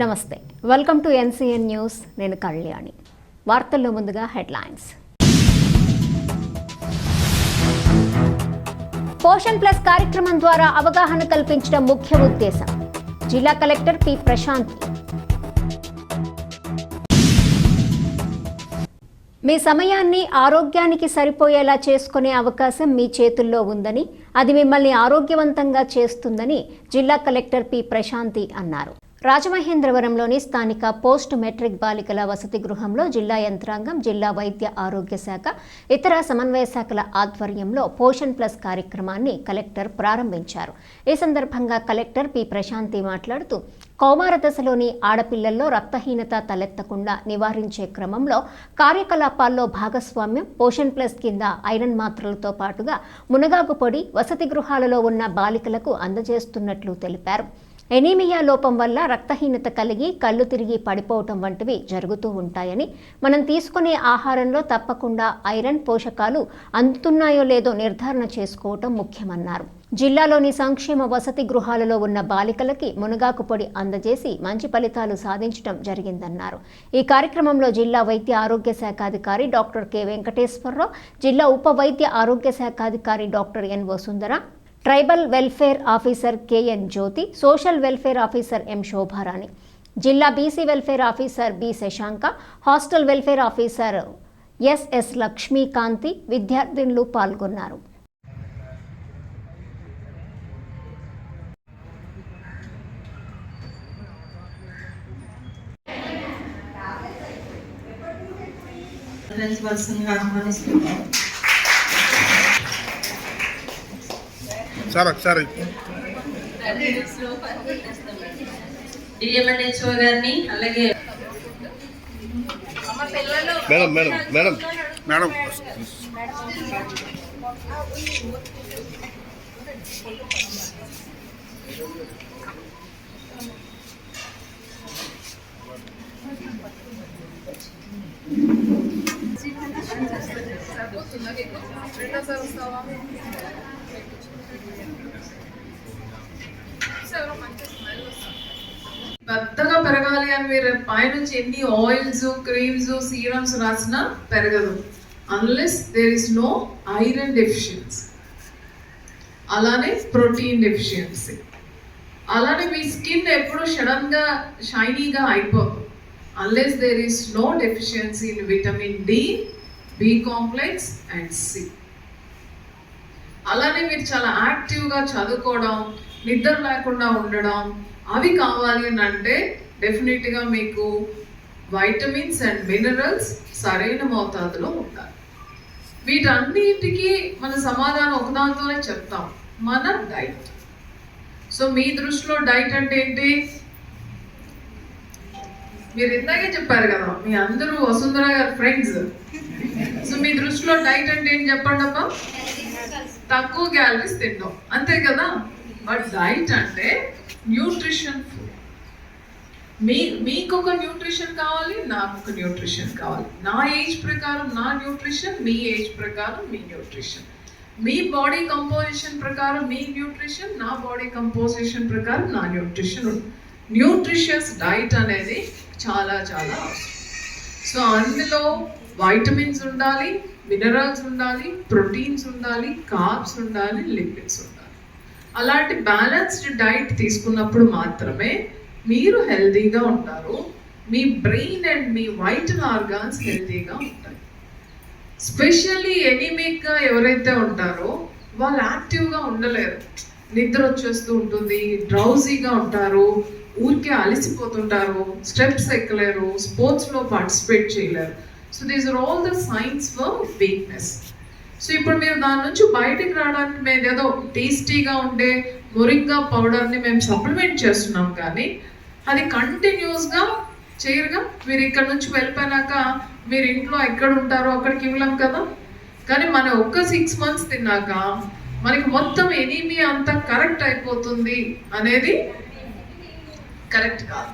నమస్తే. Welcome to NCN news నేను కళ్యాణి. వార్తల్లో ముందుగా హెడ్లైన్స్. పోషన్ ప్లస్ కార్యక్రమం ద్వారా అవగాహన కల్పించడం ముఖ్య ఉద్దేశం. జిల్లా కలెక్టర్ పి. ప్రశాంత్. మీ సమయాన్ని ఆరోగ్యానికి సరిపోయేలా చేసుకునే అవకాశం మీ చేతుల్లో ఉందని అది మిమ్మల్ని ఆరోగ్యవంతంగా చేస్తుందని జిల్లా కలెక్టర్ పి. ప్రశాంతి అన్నారు. రాజమహేంద్రవరంలోని స్థానిక పోస్ట్ మెట్రిక్ బాలికల వసతి గృహంలో జిల్లా యంత్రాంగం జిల్లా వైద్య ఆరోగ్య శాఖ ఇతర సమన్వయ శాఖల ఆధ్వర్యంలో పోషన్ ప్లస్ కార్యక్రమాన్ని కలెక్టర్ ప్రారంభించారు. ఈ సందర్భంగా కలెక్టర్ పి. ప్రశాంతి మాట్లాడుతూ కౌమార దశలోని ఆడపిల్లల్లో రక్తహీనత తలెత్తకుండా నివారించే క్రమంలో కార్యకలాపాల్లో భాగస్వామ్యం పోషన్ ప్లస్ కింద ఐరన్ మాత్రలతో పాటుగా మునగాకు పొడి వసతి గృహాలలో ఉన్న బాలికలకు అందజేస్తున్నట్లు తెలిపారు. ఎనీమియా లోపం వల్ల రక్తహీనత కలిగి కళ్ళు తిరిగి పడిపోవటం వంటివి జరుగుతూ ఉంటాయని మనం తీసుకునే ఆహారంలో తప్పకుండా ఐరన్ పోషకాలు అందుతున్నాయో లేదో నిర్ధారణ చేసుకోవటం ముఖ్యమన్నారు. జిల్లాలోని సంక్షేమ వసతి గృహాలలో ఉన్న బాలికలకి మునగాకు పొడి అందజేసి మంచి ఫలితాలు సాధించడం జరిగిందన్నారు. ఈ కార్యక్రమంలో జిల్లా వైద్య ఆరోగ్య శాఖ అధికారి డాక్టర్ కె వెంకటేశ్వరరావు జిల్లా ఉప వైద్య ఆరోగ్య శాఖ అధికారి doctor N Vasundhara tribal welfare officer KN Jyothi social welfare officer M Shobharani జిల్లా BC welfare officer B Shashanka hostel welfare officer SS Lakshmikanthi విద్యార్థినులు పాల్గొన్నారు. ప్రిన్సిపల్స్ని ఆహ్వానిస్తున్నాం. సార్ ఒకసారి. డిఎంఎన్హెచ్ఓ గారిని అలాగే మేడం మేడం మేడం. మేడం. పెద్దగా పెరగాలి అని మీరు పైనుంచి ఎన్ని ఆయిల్స్ క్రీమ్స్ సీరమ్స్ రాసినా పెరగదు. Unless there is no iron deficiency అలానే ప్రోటీన్ డెఫిషియన్సీ అలానే మీ స్కిన్ ఎప్పుడు సడన్గా షైనీగా అయిపోదు. Unless there is no deficiency in vitamin D B complex and C అలానే మీరు చాలా యాక్టివ్గా చదువుకోవడం నిద్ర లేకుండా ఉండడం అవి కావాలి అని అంటే డెఫినెట్గా మీకు వైటమిన్స్ అండ్ మినరల్స్ సరైన మోతాదులో ఉండాలి. వీటన్నిటికీ మన సమాధానం ఒకదానితోనే చెప్తాం. మన డైట్. సో మీ దృష్టిలో డైట్ అంటే ఏంటి? మీరు ఇందాకే చెప్పారు కదా మీ అందరూ వసుంధర గారు ఫ్రెండ్స్. సో మీ దృష్టిలో డైట్ అంటే ఏంటి చెప్పండి అమ్మా తక్కువ క్యాలరీస్ తింటాం. అంతే కదా? బట్ డైట్ అంటే న్యూట్రిషన్ ఫుడ్ మీ మీకు ఒక న్యూట్రిషన్ కావాలి నాకు ఒక న్యూట్రిషన్ కావాలి. నా ఏజ్ ప్రకారం నా న్యూట్రిషన్ మీ ఏజ్ ప్రకారం మీ న్యూట్రిషన్ మీ బాడీ కంపోజిషన్ ప్రకారం మీ న్యూట్రిషన్ నా బాడీ కంపోజిషన్ ప్రకారం నా న్యూట్రిషన్ న్యూట్రిషియస్ డైట్ అనేది చాలా చాలా అవసరం. సో అందులో వైటమిన్స్ ఉండాలి మినరల్స్ ఉండాలి ప్రోటీన్స్ ఉండాలి కార్బ్స్ ఉండాలి లిపిడ్స్ ఉండాలి. అలాంటి బ్యాలెన్స్డ్ డైట్ తీసుకున్నప్పుడు మాత్రమే మీరు హెల్తీగా ఉంటారు. మీ బ్రెయిన్ అండ్ మీ వైటల్ ఆర్గాన్స్ హెల్దీగా ఉంటాయి. స్పెషల్లీ ఎనిమిక్గా ఎవరైతే ఉంటారో వాళ్ళు యాక్టివ్గా ఉండలేరు. నిద్ర వచ్చేస్తూ ఉంటుంది డ్రౌజీగా ఉంటారు ఊరికే అలసిపోతుంటారు స్టెప్స్ ఎక్కలేరు స్పోర్ట్స్లో పార్టిసిపేట్ చేయలేరు. So these are all the signs for weakness so ఇప్పుడు మీరు దాని నుంచి బయటికి రావడానికి మేము ఏదో టేస్టీగా ఉండే మొరింగా పౌడర్ని మేము సప్లిమెంట్ చేస్తున్నాం కానీ అది కంటిన్యూస్గా చేయరుగా? మీరు ఇక్కడ నుంచి వెళ్ళిపోయినాక మీరు ఇంట్లో ఎక్కడ ఉంటారో అక్కడికి ఇవ్వలేం కదా? కానీ మన ఒక్క సిక్స్ మంత్స్ తిన్నాక మనకి మొత్తం ఎనీమీ అంతా కరెక్ట్ అయిపోతుంది అనేది కరెక్ట్ కాదు.